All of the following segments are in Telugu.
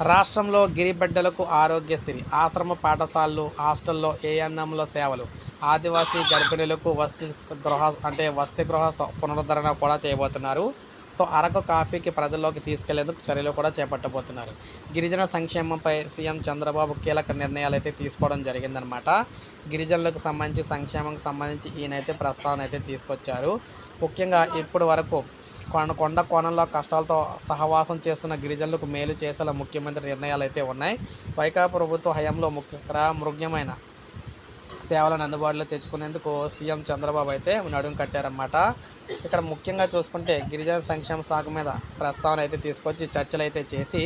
రాష్ట్రంలో గిరిబిడ్డలకు ఆరోగ్యశ్రీ ఆశ్రమ పాఠశాలలు హాస్టల్లో ఏఎన్ఎంల సేవలు ఆదివాసీ గర్భిణులకు వసతి గృహ అంటే వసతి గృహ స- పునరుద్ధరణ కూడా చేయబోతున్నారు. సో అరకు కాఫీకి ప్రజల్లోకి తీసుకెళ్ళేందుకు చర్యలు కూడా చేపట్టబోతున్నారు. గిరిజన సంక్షేమంపై సీఎం చంద్రబాబు కీలక నిర్ణయాలు అయితే తీసుకోవడం జరిగిందనమాట గిరిజనులకు సంబంధించి సంక్షేమంకి సంబంధించి ఈయనైతే ప్రస్తావన అయితే తీసుకొచ్చారు. ముఖ్యంగా ఇప్పటి వరకు కొండ కొండ కోణంలో కష్టాలతో సహవాసం చేస్తున్న గిరిజనులకు మేలు చేసేలా ముఖ్యమంత్రి నిర్ణయాలు అయితే ఉన్నాయి. వైకాపా ప్రభుత్వ హయాంలో ముఖ్య మృగ్యమైన సేవలను అందుబాటులో తెచ్చుకునేందుకు సీఎం చంద్రబాబు అయితే నడుం కట్టారన్నమాట. ఇక్కడ ముఖ్యంగా చూసుకుంటే గిరిజన సంక్షేమ శాఖ మీద ప్రస్తావన అయితే తీసుకొచ్చి చర్చలు అయితే చేసి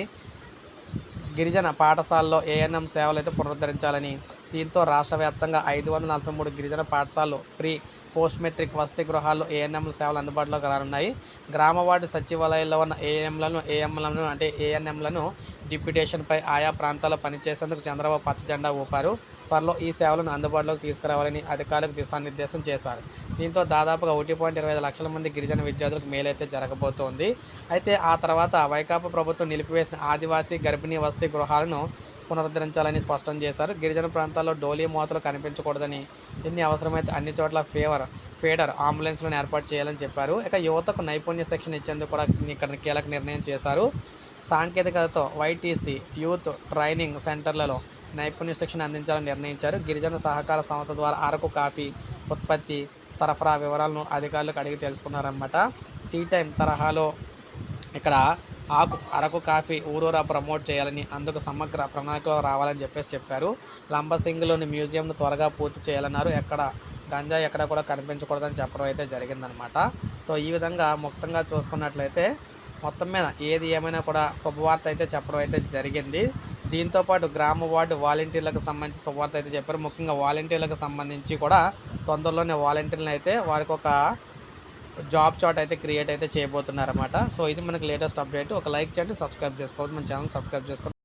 గిరిజన పాఠశాలలో ఏఎన్ఎం సేవలు అయితే పునరుద్ధరించాలని దీంతో రాష్ట్ర వ్యాప్తంగా ఐదు వందల నలభై మూడు గిరిజన పాఠశాలలు ప్రీ పోస్ట్ మెట్రిక్ వసతి గృహాలు ఏఎన్ఎంల సేవలు అందుబాటులోకి రానున్నాయి. గ్రామ వార్డు సచివాలయాల్లో ఉన్న ఏఎంలను ఏఎంలను అంటే ఏఎన్ఎంలను డిప్యుటేషన్పై ఆయా ప్రాంతాల్లో పనిచేసేందుకు చంద్రబాబు పచ్చజెండా ఊపారు. త్వరలో ఈ సేవలను అందుబాటులోకి తీసుకురావాలని అధికారులకు దిశానిర్దేశం చేశారు. దీంతో దాదాపుగా ఒకటి పాయింట్ ఇరవై ఐదు లక్షల మంది గిరిజన విద్యార్థులకు మేలైతే జరగబోతోంది. అయితే ఆ తర్వాత వైకాపా ప్రభుత్వం నిలిపివేసిన ఆదివాసీ గర్భిణీ వసతి గృహాలను పునరుద్ధరించాలని స్పష్టం చేశారు. గిరిజన ప్రాంతాల్లో డోలీ మోతలు కనిపించకూడదని దీన్ని అవసరమైతే అన్ని చోట్ల ఫేవర్ ఫీడర్ అంబులెన్స్లను ఏర్పాటు చేయాలని చెప్పారు. ఇక యువతకు నైపుణ్య శిక్షణ ఇచ్చేందుకు కూడా ఇక్కడ కీలక నిర్ణయం చేశారు. సాంకేతికతతో వైటీసీ యూత్ ట్రైనింగ్ సెంటర్లలో నైపుణ్య శిక్షణ అందించాలని నిర్ణయించారు. గిరిజన సహకార సంస్థ ద్వారా అరకు కాఫీ ఉత్పత్తి సరఫరా వివరాలను అధికారులకు అడిగి తెలుసుకున్నారన్నమాట. టీ టైం తరహాలో ఇక్కడ ఆకు అరకు కాఫీ ఊరూరా ప్రమోట్ చేయాలని అందుకు సమగ్ర ప్రణాళికలో రావాలని చెప్పేసి చెప్పారు. లంబసింగిలోని మ్యూజియంను త్వరగా పూర్తి చేయాలన్నారు. ఎక్కడ గంజా ఎక్కడ కూడా కనిపించకూడదని చెప్పడం అయితే జరిగిందనమాట. సో ఈ విధంగా మొత్తంగా చూసుకున్నట్లయితే మొత్తం మీద ఏది ఏమైనా కూడా శుభవార్త అయితే చెప్పడం అయితే జరిగింది. దీంతోపాటు గ్రామ వార్డు వాలంటీర్లకు సంబంధించి శుభవార్త అయితే చెప్పారు. ముఖ్యంగా వాలంటీర్లకు సంబంధించి కూడా తొందరలోనే వాలంటీర్లను అయితే వారికి ఒక జాబ్ చాట్ అయితే క్రియేట్ అయితే చేయబోతున్నారన్నమాట. సో ఇది మనకి లేటెస్ట్ అప్డేట్. ఒక లైక్ చేయండి సబ్స్క్రైబ్ చేసుకోవద్దు. మన ఛానల్ సబ్స్క్రైబ్ చేసుకోండి